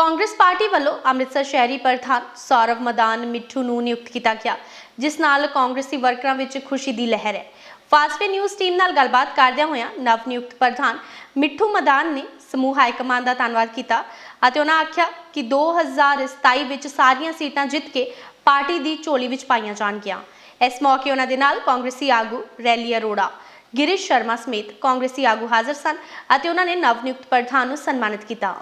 Congress party ਵੱਲੋਂ ਅੰਮ੍ਰਿਤਸਰ ਸ਼ਹਿਰੀ ਪ੍ਰਧਾਨ ਸੌਰਵ ਮਦਾਨ ਮਿੱਠੂ ਨੂੰ ਨਿਯੁਕਤ ਕੀਤਾ ਗਿਆ, ਜਿਸ ਨਾਲ ਕਾਂਗਰਸੀ ਵਰਕਰਾਂ ਵਿੱਚ ਖੁਸ਼ੀ ਦੀ ਲਹਿਰ ਹੈ। ਫਾਸਟਵੇ ਨਿਊਜ਼ ਟੀਮ ਨਾਲ ਗੱਲਬਾਤ ਕਰਦਿਆਂ ਹੋਇਆਂ ਨਵ ਨਿਯੁਕਤ ਪ੍ਰਧਾਨ ਮਿੱਠੂ ਮਦਾਨ ਨੇ ਸਮੂਹ ਹਾਈ ਹਾਈਕਮਾਂਡ ਦਾ ਧੰਨਵਾਦ ਕੀਤਾ ਅਤੇ ਉਹਨਾਂ ਆਖਿਆ ਕਿ 2027 ਵਿੱਚ ਸਾਰੀਆਂ ਸੀਟਾਂ ਜਿੱਤ ਕੇ ਪਾਰਟੀ ਦੀ ਝੋਲੀ ਵਿੱਚ ਪਾਈਆਂ ਜਾਣਗੀਆਂ। ਇਸ ਮੌਕੇ ਉਹਨਾਂ ਦੇ ਨਾਲ ਕਾਂਗਰਸੀ ਆਗੂ ਰੈਲੀ ਅਰੋੜਾ, ਗਿਰੀਸ਼ ਸ਼ਰਮਾ ਸਮੇਤ ਕਾਂਗਰਸੀ ਆਗੂ ਹਾਜ਼ਰ ਸਨ ਅਤੇ ਉਹਨਾਂ ਨੇ ਨਵ ਨਿਯੁਕਤ ਪ੍ਰਧਾਨ ਨੂੰ ਸਨਮਾਨਿਤ ਕੀਤਾ।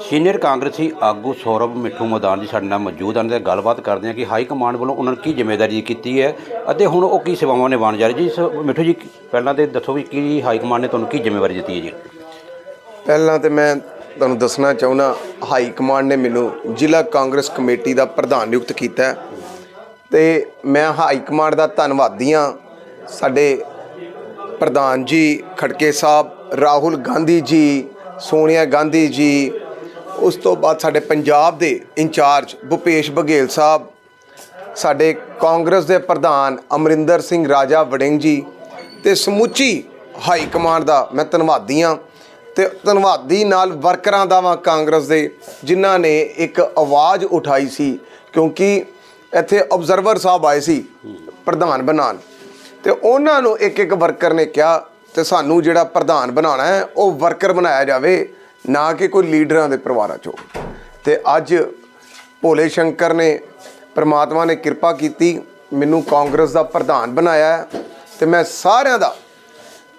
ਸੀਨੀਅਰ ਕਾਂਗਰਸੀ ਆਗੂ ਸੌਰਵ ਮਿੱਠੂ ਮੈਦਾਨ ਜੀ ਸਾਡੇ ਨਾਲ ਮੌਜੂਦ ਹਨ ਤੇ ਗੱਲਬਾਤ ਕਰਦੇ ਹਾਂ ਕਿ ਹਾਈ ਕਮਾਂਡ ਵੱਲੋਂ ਉਹਨਾਂ ਨੇ ਕੀ ਜ਼ਿੰਮੇਵਾਰੀ ਕੀਤੀ ਹੈ ਅਤੇ ਹੁਣ ਉਹ ਕੀ ਸੇਵਾਵਾਂ ਨਿਭਾਉਣ ਜਾ ਰਹੇ ਜੀ? ਸ- ਮਿੱਠੂ ਜੀ, ਪਹਿਲਾਂ ਤੇ ਦੱਸੋ ਵੀ ਕੀ ਹਾਈ ਕਮਾਂਡ ਨੇ ਤੁਹਾਨੂੰ ਕੀ ਜ਼ਿੰਮੇਵਾਰੀ ਦਿੱਤੀ ਹੈ ਜੀ? ਪਹਿਲਾਂ ਤੇ ਮੈਂ ਤੁਹਾਨੂੰ ਦੱਸਣਾ ਚਾਹੁੰਦਾ, ਹਾਈ ਕਮਾਂਡ ਨੇ ਮੈਨੂੰ ਜ਼ਿਲ੍ਹਾ ਕਾਂਗਰਸ ਕਮੇਟੀ ਦਾ ਪ੍ਰਧਾਨ ਨਿਯੁਕਤ ਕੀਤਾ ਹੈ ਤੇ ਮੈਂ ਹਾਈ ਕਮਾਂਡ ਦਾ ਧੰਨਵਾਦੀ ਹਾਂ। ਸਾਡੇ ਪ੍ਰਧਾਨ ਜੀ ਖੜਕੇ ਸਾਹਿਬ, ਰਾਹੁਲ ਗਾਂਧੀ ਜੀ, ਸੋਨੀਆ ਗਾਂਧੀ ਜੀ ਉਸ ਤੋਂ ਬਾਅਦ ਸਾਡੇ ਪੰਜਾਬ ਦੇ ਇੰਚਾਰਜ ਭੁਪੇਸ਼ ਬਘੇਲ ਸਾਹਿਬ, ਸਾਡੇ ਕਾਂਗਰਸ ਦੇ ਪ੍ਰਧਾਨ ਅਮਰਿੰਦਰ ਸਿੰਘ ਰਾਜਾ ਵੜਿੰਗ ਜੀ ਤੇ ਸਮੁੱਚੀ ਹਾਈ ਕਮਾਂਡ ਦਾ ਮੈਂ ਧੰਨਵਾਦੀ ਹਾਂ ਤੇ ਧੰਨਵਾਦੀ ਨਾਲ ਵਰਕਰਾਂ ਦਾ ਵਾਂ ਕਾਂਗਰਸ ਦੇ, ਜਿਨ੍ਹਾਂ ਨੇ ਇੱਕ ਆਵਾਜ਼ ਉਠਾਈ ਸੀ ਕਿਉਂਕਿ ਇੱਥੇ ਆਬਜ਼ਰਵਰ ਸਾਹਿਬ ਆਏ ਸੀ ਪ੍ਰਧਾਨ ਬਣਾਉਣ ਤੇ ਉਹਨਾਂ ਨੂੰ ਇੱਕ ਇੱਕ ਵਰਕਰ ਨੇ ਕਿਹਾ ਤੇ ਸਾਨੂੰ ਜਿਹੜਾ ਪ੍ਰਧਾਨ ਬਣਾਉਣਾ ਹੈ, ਉਹ ਵਰਕਰ ਬਣਾਇਆ ਜਾਵੇ ਨਾ ਕਿ ਕੋਈ ਲੀਡਰਾਂ ਦੇ ਪਰਿਵਾਰਾਂ ਚੋਂ। ਤੇ ਅੱਜ ਭੋਲੇ ਸ਼ੰਕਰ ਨੇ ਪ੍ਰਮਾਤਮਾ ਨੇ ਕਿਰਪਾ ਕੀਤੀ ਮੈਨੂੰ ਕਾਂਗਰਸ ਦਾ ਪ੍ਰਧਾਨ ਬਣਾਇਆ ਤੇ ਮੈਂ ਸਾਰਿਆਂ ਦਾ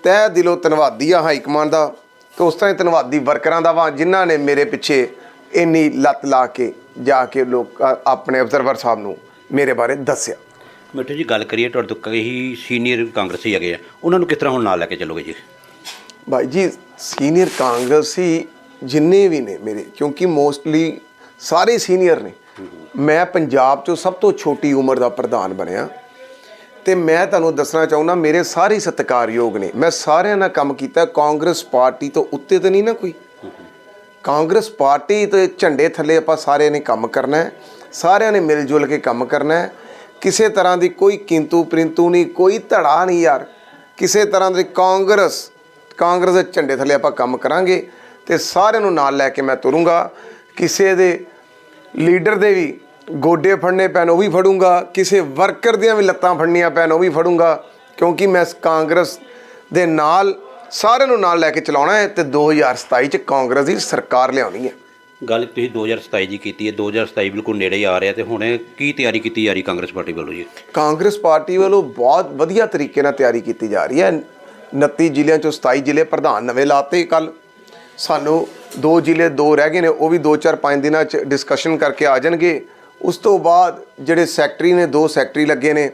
ਤਹਿ ਦਿਲੋਂ ਧੰਨਵਾਦੀ ਆ ਹਾਈ ਕਮਾਂਡ ਦਾ ਤੇ ਉਸ ਤਰ੍ਹਾਂ ਹੀ ਧੰਨਵਾਦੀ ਵਰਕਰਾਂ ਦਾ ਵਾਂ ਜਿਨ੍ਹਾਂ ਨੇ ਮੇਰੇ ਪਿੱਛੇ ਇੰਨੀ ਲੱਤ ਲਾ ਕੇ ਜਾ ਕੇ ਲੋਕ ਆਪਣੇ ਅਬਜ਼ਰਵਰ ਸਾਹਿਬ ਨੂੰ ਮੇਰੇ ਬਾਰੇ ਦੱਸਿਆ। ਮਿੱਠੂ ਜੀ ਗੱਲ ਕਰੀਏ ਤੁਹਾਡੇ ਤੋਂ ਕਈ ਸੀਨੀਅਰ ਕਾਂਗਰਸੀ ਹੈਗੇ ਆ। ਉਹਨਾਂ ਨੂੰ ਕਿਸ ਤਰ੍ਹਾਂ ਹੁਣ ਨਾਲ ਲੈ ਕੇ ਚੱਲੋਗੇ ਜੀ? ਭਾਈ ਜੀ ਸੀਨੀਅਰ ਕਾਂਗਰਸੀ ਜਿੰਨੇ ਵੀ ਨੇ ਮੇਰੇ, ਕਿਉਂਕਿ ਮੋਸਟਲੀ ਸਾਰੇ ਸੀਨੀਅਰ ਨੇ। ਮੈਂ ਪੰਜਾਬ 'ਚੋਂ ਸਭ ਤੋਂ ਛੋਟੀ ਉਮਰ ਦਾ ਪ੍ਰਧਾਨ ਬਣਿਆ। ਤੇ ਮੈਂ ਤੁਹਾਨੂੰ ਦੱਸਣਾ ਚਾਹੁੰਦਾ, ਮੇਰੇ ਸਾਰੇ ਸਤਿਕਾਰਯੋਗ ਨੇ। ਮੈਂ ਸਾਰਿਆਂ ਨਾਲ ਕੰਮ ਕੀਤਾ, ਕਾਂਗਰਸ ਪਾਰਟੀ ਤੋਂ ਉੱਤੇ ਤਾਂ ਨਹੀਂ ਨਾ ਕੋਈ। ਕਾਂਗਰਸ ਪਾਰਟੀ ਤੇ ਝੰਡੇ ਥੱਲੇ ਆਪਾਂ ਸਾਰਿਆਂ ਨੇ ਕੰਮ ਕਰਨਾ ਹੈ। ਸਾਰਿਆਂ ਨੇ ਮਿਲ ਜੁਲ ਕੇ ਕੰਮ ਕਰਨਾ ਹੈ। ਕਿਸੇ ਤਰ੍ਹਾਂ ਦੀ ਕੋਈ ਕਿੰਤੂ ਪ੍ਰਿੰਤੂ ਨਹੀਂ, ਕੋਈ ਧੜਾ ਨਹੀਂ ਯਾਰ। ਕਿਸੇ ਤਰ੍ਹਾਂ ਦੀ ਕਾਂਗਰਸ ਕਾਂਗਰਸ ਦੇ ਝੰਡੇ ਥੱਲੇ ਆਪਾਂ ਕੰਮ ਕਰਾਂਗੇ ਤੇ ਸਾਰਿਆਂ ਨੂੰ ਨਾਲ ਲੈ ਕੇ ਮੈਂ ਤੁਰੂੰਗਾ। ਕਿਸੇ ਦੇ ਲੀਡਰ ਦੇ ਵੀ ਗੋਡੇ ਫੜਨੇ ਪੈਣ ਉਹ ਵੀ ਫੜੂੰਗਾ। ਕਿਸੇ ਵਰਕਰ ਦੀਆਂ ਵੀ ਲੱਤਾਂ ਫੜਨੀਆਂ ਪੈਣ ਉਹ ਵੀ ਫੜੂੰਗਾ। ਕਿਉਂਕਿ ਮੈਂ ਕਾਂਗਰਸ ਦੇ ਨਾਲ ਸਾਰਿਆਂ ਨੂੰ ਨਾਲ ਲੈ ਕੇ ਚਲਾਉਣਾ ਹੈ ਤੇ 2027 ਚ ਕਾਂਗਰਸ ਦੀ ਸਰਕਾਰ ਲਿਆਉਣੀ ਹੈ। ਗੱਲ ਤੁਸੀਂ 2027 ਦੀ ਕੀਤੀ ਹੈ। 2027 ਬਿਲਕੁਲ ਨੇੜੇ ਹੀ ਆ ਰਿਹਾ ਤੇ ਹੁਣ ਕੀ ਤਿਆਰੀ ਕੀਤੀ ਜਾ ਰਹੀ ਕਾਂਗਰਸ ਪਾਰਟੀ ਵੱਲੋਂ ਜੀ? ਕਾਂਗਰਸ ਪਾਰਟੀ ਵੱਲੋਂ ਬਹੁਤ ਵਧੀਆ ਤਰੀਕੇ ਨਾਲ ਤਿਆਰੀ ਕੀਤੀ ਜਾ ਰਹੀ ਹੈ। 29 ਜ਼ਿਲ੍ਹਿਆਂ ਚੋਂ 27 ਜ਼ਿਲ੍ਹੇ ਪ੍ਰਧਾਨ ਨਵੇਂ ਲਾਤੇ ਕੱਲ ਸਾਨੂੰ ਦੋ ਜ਼ਿਲ੍ਹੇ ਦੋ ਰਹਿ ਗਏ ਨੇ ਉਹ ਵੀ 2-4-5 ਦਿਨਾਂ ਚ ਡਿਸਕਸ਼ਨ ਕਰਕੇ ਆ ਜਾਣਗੇ। ਉਸ ਤੋਂ ਬਾਅਦ ਜਿਹੜੇ ਸੈਕਟਰੀ ਨੇ ਦੋ ਸੈਕਟਰੀ ਲੱਗੇ ਨੇ।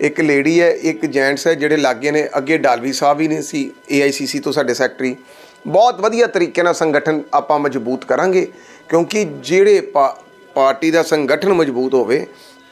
ਇੱਕ ਲੇਡੀ ਹੈ ਇੱਕ ਜੈਂਟਸ ਹੈ ਜਿਹੜੇ ਲੱਗੇ ਨੇ। ਅੱਗੇ ਡਾਲਵੀ ਸਾਹਿਬ ਵੀ ਨੇ ਸੀ AICC ਤੋਂ ਸਾਡੇ ਸੈਕਟਰੀ ਬਹੁਤ ਵਧੀਆ ਤਰੀਕੇ ਨਾਲ ਸੰਗਠਨ ਆਪਾਂ ਮਜ਼ਬੂਤ ਕਰਾਂਗੇ ਕਿਉਂਕਿ ਜਿਹੜੇ ਪਾਰਟੀ ਦਾ ਸੰਗਠਨ ਮਜ਼ਬੂਤ ਹੋਵੇ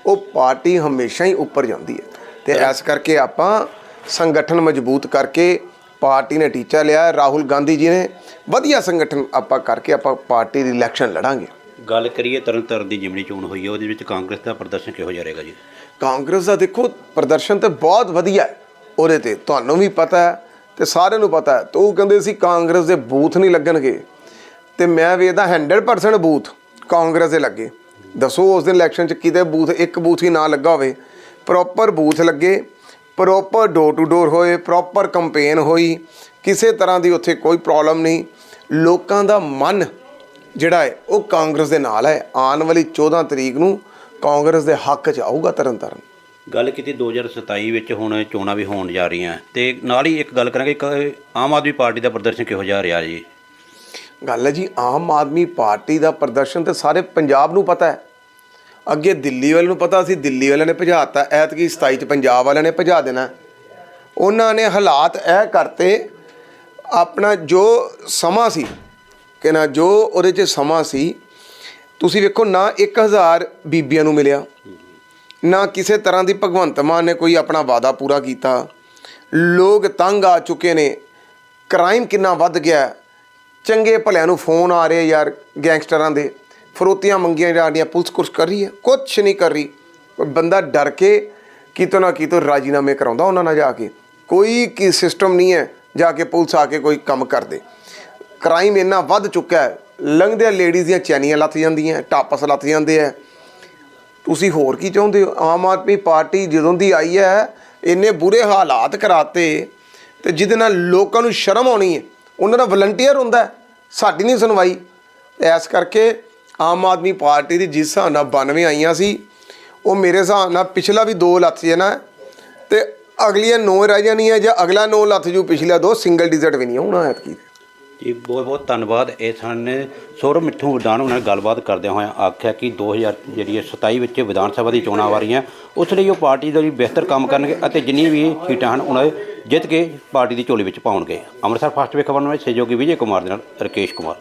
ਉਹ ਪਾਰਟੀ ਹਮੇਸ਼ਾ ਹੀ ਉੱਪਰ ਜਾਂਦੀ ਹੈ। ਤੇ ਐਸ ਕਰਕੇ ਆਪਾਂ ਸੰਗਠਨ ਮਜ਼ਬੂਤ ਕਰਕੇ ਪਾਰਟੀ ਨੇ ਟੀਚਾ ਲਿਆ। ਰਾਹੁਲ ਗਾਂਧੀ ਜੀ ਨੇ ਵਧੀਆ ਸੰਗਠਨ ਆਪਾਂ ਕਰਕੇ ਆਪਾਂ ਪਾਰਟੀ ਦੀ ਇਲੈਕਸ਼ਨ ਲੜਾਂਗੇ। ਗੱਲ ਕਰੀਏ ਤਰਨਤਾਰਨ ਦੀ ਜਿਮਣੀ ਚੋਣ ਹੋਈ ਹੈ ਉਹਦੇ ਵਿੱਚ ਕਾਂਗਰਸ ਦਾ ਪ੍ਰਦਰਸ਼ਨ ਕਿਹੋ ਜਿਹਾ ਰਹੇਗਾ ਜੀ? ਕਾਂਗਰਸ ਦਾ ਦੇਖੋ ਪ੍ਰਦਰਸ਼ਨ ਤੇ ਬਹੁਤ ਵਧੀਆ ਹੈ। ਉਹਦੇ ਤੇ ਤੁਹਾਨੂੰ ਵੀ ਪਤਾ ਹੈ ਤੇ ਸਾਰਿਆਂ ਨੂੰ ਪਤਾ ਹੈ। ਤੇ ਉਹ ਕਹਿੰਦੇ ਸੀ ਕਾਂਗਰਸ ਦੇ ਬੂਥ ਨਹੀਂ ਲੱਗਣਗੇ। ਤੇ ਮੈਂ ਵੇਖਦਾ 100% ਬੂਥ ਕਾਂਗਰਸ ਦੇ ਲੱਗੇ। ਦੱਸੋ ਉਸ ਦਿਨ ਇਲੈਕਸ਼ਨ ਚ ਕਿਤੇ ਬੂਥ ਇੱਕ ਬੂਥ ਹੀ ਨਾ ਲੱਗਾ ਹੋਵੇ। ਪ੍ਰੋਪਰ ਬੂਥ ਲੱਗੇ। ਪ੍ਰੋਪਰ ਡੋਰ ਟੂ ਡੋਰ ਹੋਏ ਪ੍ਰੋਪਰ ਕੰਪੇਨ ਹੋਈ ਕਿਸੇ ਤਰ੍ਹਾਂ ਦੀ ਉੱਥੇ ਕੋਈ ਪ੍ਰੋਬਲਮ ਨਹੀਂ। ਲੋਕਾਂ ਦਾ ਮਨ ਜਿਹੜਾ ਹੈ ਉਹ ਕਾਂਗਰਸ ਦੇ ਨਾਲ ਹੈ। ਆਉਣ ਵਾਲੀ 14 ਤਰੀਕ ਨੂੰ ਕਾਂਗਰਸ ਦੇ ਹੱਕ 'ਚ ਆਊਗਾ ਤਰਨ ਤਾਰਨ ਗੱਲ ਕੀਤੀ 2027 ਵਿੱਚ ਹੁਣ ਚੋਣਾਂ ਵੀ ਹੋਣ ਜਾ ਰਹੀਆਂ। ਤੇ ਨਾਲ ਹੀ ਇੱਕ ਗੱਲ ਕਰਾਂਗੇ ਇੱਕ ਆਮ ਆਦਮੀ ਪਾਰਟੀ ਦਾ ਪ੍ਰਦਰਸ਼ਨ ਕਿਹੋ ਜਿਹਾ ਰਿਹਾ ਜੀ? ਗੱਲ ਹੈ ਜੀ ਆਮ ਆਦਮੀ ਪਾਰਟੀ ਦਾ ਪ੍ਰਦਰਸ਼ਨ ਤੇ ਸਾਰੇ ਪੰਜਾਬ ਨੂੰ ਪਤਾ ਹੈ। ਅੱਗੇ ਦਿੱਲੀ ਵਾਲਿਆਂ ਨੂੰ ਪਤਾ ਸੀ, ਦਿੱਲੀ ਵਾਲਿਆਂ ਨੇ ਭਜਾਤਾ ਐਤਕੀ 27 ਚ ਪੰਜਾਬ ਵਾਲਿਆਂ ਨੇ ਭਜਾ ਦੇਣਾ। ਉਹਨਾਂ ਨੇ ਹਾਲਾਤ ਇਹ ਕਰਤੇ, ਆਪਣਾ ਜੋ ਸਮਾਂ ਸੀ, ਕਿ ਨਾ ਜੋ ਉਹਦੇ 'ਚ ਸਮਾਂ ਸੀ, ਤੁਸੀਂ ਵੇਖੋ ਨਾ 1000 ਬੀਬੀਆਂ ਨੂੰ ਮਿਲਿਆ, ਨਾ ਕਿਸੇ ਤਰ੍ਹਾਂ ਦੀ ਭਗਵੰਤ ਮਾਨ ਨੇ ਕੋਈ ਆਪਣਾ ਵਾਅਦਾ ਪੂਰਾ ਕੀਤਾ। ਲੋਕ ਤੰਗ ਆ ਚੁੱਕੇ ਨੇ ਕ੍ਰਾਈਮ ਕਿੰਨਾ ਵੱਧ ਗਿਆ, ਚੰਗੇ ਭਲਿਆਂ ਨੂੰ ਫੋਨ ਆ ਰਹੇ ਯਾਰ ਗੈਂਗਸਟਰਾਂ ਦੇ। ਫਰੋਤੀਆਂ ਮੰਗੀਆਂ ਜਾ ਰਹੀਆਂ, ਪੁਲਿਸ ਕੁਛ ਕਰ ਰਹੀ ਹੈ, ਕੁਛ ਨਹੀਂ ਕਰ ਰਹੀ। ਬੰਦਾ ਡਰ ਕੇ ਕਿਤੋਂ ਨਾ ਕਿਤੋਂ ਰਾਜੀਨਾਮੇ ਕਰਾਉਂਦਾ ਉਹਨਾਂ ਨਾਲ ਜਾ ਕੇ। ਕੋਈ ਕੀ ਸਿਸਟਮ ਨਹੀਂ ਹੈ ਜਾ ਕੇ ਪੁਲਿਸ ਆ ਕੇ ਕੋਈ ਕੰਮ ਕਰਦੇ। ਕ੍ਰਾਈਮ ਇੰਨਾ ਵੱਧ ਚੁੱਕਾ ਹੈ, ਲੰਘਦਿਆਂ ਲੇਡੀਜ਼ ਦੀਆਂ ਚੈਨੀਆਂ ਲੱਥ ਜਾਂਦੀਆਂ, ਟਾਪਸ ਲੱਥ ਜਾਂਦੇ ਆ ਤੁਸੀਂ ਹੋਰ ਕੀ ਚਾਹੁੰਦੇ ਹੋ? ਆਮ ਆਦਮੀ ਪਾਰਟੀ ਜਦੋਂ ਦੀ ਆਈ ਹੈ, ਇੰਨੇ ਬੁਰੇ ਹਾਲਾਤ ਕਰਾਤੇ ਤੇ ਜਿਹਦੇ ਨਾਲ ਲੋਕਾਂ ਨੂੰ ਸ਼ਰਮ ਆਉਣੀ ਹੈ। ਉਹਨਾਂ ਦਾ ਵਲੰਟੀਅਰ ਹੁੰਦਾ ਸਾਡੀ ਨਹੀਂ ਸੁਣਵਾਈ। ਤੇ ਇਸ ਕਰਕੇ ਆਮ ਆਦਮੀ ਪਾਰਟੀ ਦੀ ਜਿਸ ਹਿਸਾਬ ਨਾਲ 92 ਆਈਆਂ ਸੀ, ਉਹ ਮੇਰੇ ਹਿਸਾਬ ਨਾਲ ਪਿਛਲਾ ਵੀ ਦੋ ਲੱਥ ਜਾਣਾ ਹੈ ਤੇ ਅਗਲੀਆਂ 9 ਰਹਿ ਜਾਣੀਆਂ ਜਾਂ ਅਗਲਾ 9 ਲੱਥ ਜੂ ਪਿਛਲਾ ਦੋ ਸਿੰਗਲ ਡਿਜਿਟ ਵੀ ਨਹੀਂ ਹੋਣਾ ਐਤਕੀ। ਜੀ, ਬਹੁਤ ਬਹੁਤ ਧੰਨਵਾਦ। ਇਹ ਸਨ ਸੌਰਵ ਮਿੱਠੂ ਵਿਧਾਨ ਉਹਨਾਂ ਨਾਲ ਗੱਲਬਾਤ ਕਰਦਿਆਂ ਹੋਇਆਂ ਆਖਿਆ ਕਿ 2000 ਜਿਹੜੀ ਹੈ 27 ਵਿੱਚ ਵਿਧਾਨ ਸਭਾ ਦੀ ਚੋਣਾਂ ਆ ਰਹੀਆਂ, ਉਸ ਲਈ ਉਹ ਪਾਰਟੀ ਦਾ ਵੀ ਬਿਹਤਰ ਕੰਮ ਕਰਨਗੇ ਅਤੇ ਜਿੰਨੀ ਵੀ ਸੀਟਾਂ ਹਨ, ਉਹਨਾਂ ਜਿੱਤ ਕੇ ਪਾਰਟੀ ਦੀ ਝੋਲੀ ਵਿੱਚ ਪਾਉਣਗੇ। ਅੰਮ੍ਰਿਤਸਰ ਫਸਟ ਵੇ ਖਬਰ ਨੂੰ ਸਹਿਯੋਗੀ ਵਿਜੇ ਕੁਮਾਰ ਦੇ ਨਾਲ ਰਕੇਸ਼ ਕੁਮਾਰ।